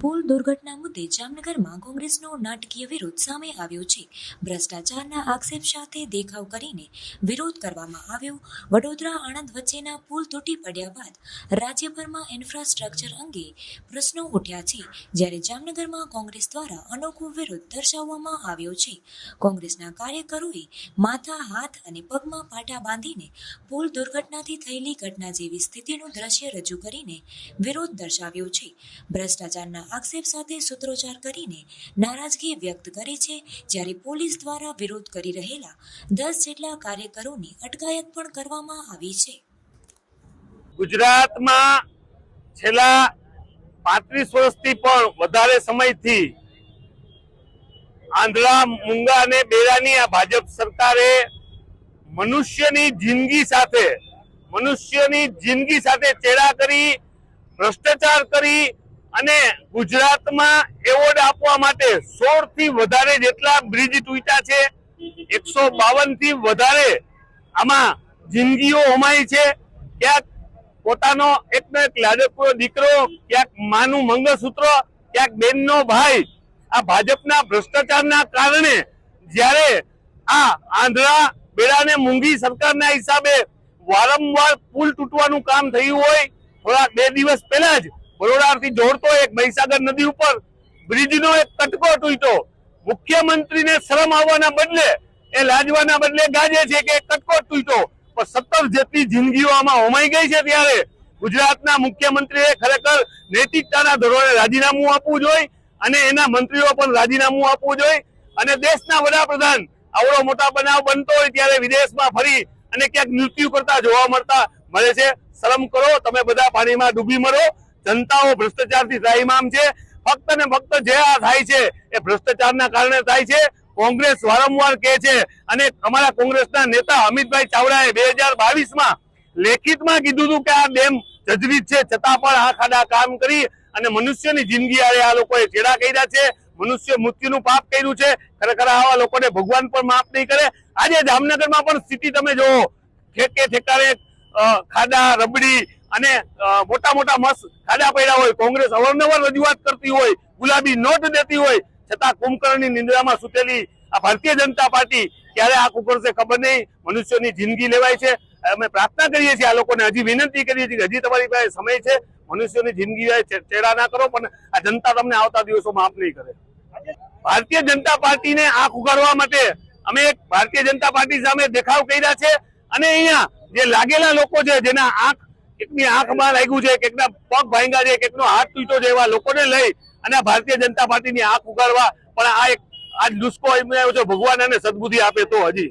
પુલ દુર્ઘટના મુદ્દે જામનગરમાં કોંગ્રેસનો નાટકીય વિરોધ સામે આવ્યો છે. ભ્રષ્ટાચારના આક્ષેપ સાથે દેખાવ કરીને વિરોધ કરવામાં આવ્યો. વડોદરા આણંદ વચ્ચેના પુલ તૂટી પડ્યા બાદ રાજ્યભરમાં ઇન્ફ્રાસ્ટ્રક્ચર અંગે પ્રશ્નો ઉઠ્યા છે. જ્યારે જામનગરમાં કોંગ્રેસ દ્વારા અનોખો વિરોધ દર્શાવવામાં આવ્યો છે. કોંગ્રેસના કાર્યકરોએ માથા હાથ અને પગમાં પાટા બાંધીને પુલ દુર્ઘટનાથી થયેલી ઘટના જેવી સ્થિતિનું દ્રશ્ય રજૂ કરીને વિરોધ દર્શાવ્યો છે. ભ્રષ્ટાચારના આક્ષેપ સાથે સૂત્રોચ્ચાર કરીને નારાજગી વ્યક્ત કરી છે, જ્યારે પોલીસ દ્વારા વિરોધ કરી રહેલા દસ જેટલા કાર્યકરોની અટકાયત પણ કરવામાં આવી છે. ગુજરાતમાં છેલ્લા પાંત્રીસ વર્ષથી પણ વધારે સમયથી આંધળા, મુંગા અને બેરાની આ ભાજપ સરકારે મનુષ્યની જિંદગી સાથે, મનુષ્યની જિંદગી સાથે ચેડા કરી, ભ્રષ્ટાચાર કરી અને ગુજરાતમાં એવોર્ડ આપવા માટે સોળથી વધારે જેટલા બ્રિજ તૂટ્યા છે, એકસો બાવનથી વધારે આમાં જિંદગીઓ હોમાઈ છે. ક્યાંક પોતાનો એક ને એક લાડકો દીકરો, ક્યાંક માનું મંગળસૂત્ર, ક્યાંક બેનનો ભાઈ. આ ભાજપના ભ્રષ્ટાચારના કારણે જ્યારે આ આંધળા બેડાને મૂંગી સરકારના હિસાબે વારંવાર પુલ તૂટવાનું કામ થયું હોય, થોડા બે દિવસ પહેલા જ બરોડાથી જોડતો એક મહીસાગર નદી ઉપર, બ્રિજનો એક કટકો તૂટ્યો. મુખ્યમંત્રીને શરમ આવવાના બદલે, એ લાજવાના બદલે ગાજે છે કે કટકો તૂટ્યો. પણ સત્તર જેટલી જિંદગીઓ આમાં હોમાઈ ગઈ છે ત્યારે ગુજરાતના મુખ્યમંત્રીએ ખરેખર નૈતિકતાના ધોરણે રાજીનામું આપવું જોઈએ અને એના મંત્રીઓ પણ રાજીનામું આપવું જોઈએ અને દેશના વડાપ્રધાન આવડો મોટા બનાવ બનતો હોય ત્યારે વિદેશમાં ફરી અને ક્યાંક મૃત્યુ કરતા જોવા મળતા મળે છે. શરમ કરો, તમે બધા પાણીમાં ડૂબી મરો. જનતાઓ ભ્રષ્ટાચારથી ત્રાહિમામ છે. ફક્ત ને ફક્ત જે આ થાય છે એ ભ્રષ્ટાચારના કારણે થાય છે. કોંગ્રેસ વારંવાર કહે છે અને અમારા કોંગ્રેસના નેતા અમિતભાઈ ચાવડાએ બે હજાર બાવીસમાં લેખિતમાં કીધું હતું કે આ ડેમ જજવીજ છે. છતાં પણ આ ખાડા કામ કરી અને મનુષ્યની જિંદગી આરે આ લોકોએ ચેડા કર્યા છે. મનુષ્ય મૃત્યુનું પાપ કર્યું છે. ખરેખર આવા લોકોને ભગવાન પણ માફ નહીં કરે. આજે જામનગરમાં પણ સ્થિતિ તમે જોવો ઠેકે ઠેકાણે ખાડા, રબડી અને મોટા મોટા મસ્ત ખાડા પડ્યા હોય, કોંગ્રેસ અવારનવાર રજૂઆત કરતી હોય, ગુલાબી નોટ દેતી હોય, છતાં કુંભકર્ણની નિંદ્રામાં સુતેલી આ ભારતીય જનતા પાર્ટી ક્યારે આ કરશે ખબર નહીં, મનુષ્યોની જિંદગી લેવાય છે. અમે પ્રાર્થના કરીએ છીએ આ લોકોને, હજી વિનંતી કરીએ છીએ કે હજી તમારી પાસે સમય છે, મનુષ્યોની જિંદગી ચેડા ના કરો, પણ આ જનતા તમને આવતા દિવસો માફ નહીં કરે. ભારતીય જનતા પાર્ટીને આંખ ઉગાડવા માટે અમે એક ભારતીય જનતા પાર્ટી સામે દેખાવ કર્યા છે. અને અહીંયા જે લાગેલા લોકો છે, જેના આંખ એકની આંખમાં લાગ્યું છે, કેટલા પગ ભાંગા છે, કેટલો હાથ તૂટ્યો છે એવા લોકોને લઈ અને ભારતીય જનતા પાર્ટીની આંખ ઉગાડવા. પણ આ એક આ દુષ્કો એમને ભગવાન એને સદબુદ્ધિ આપે તો હજી.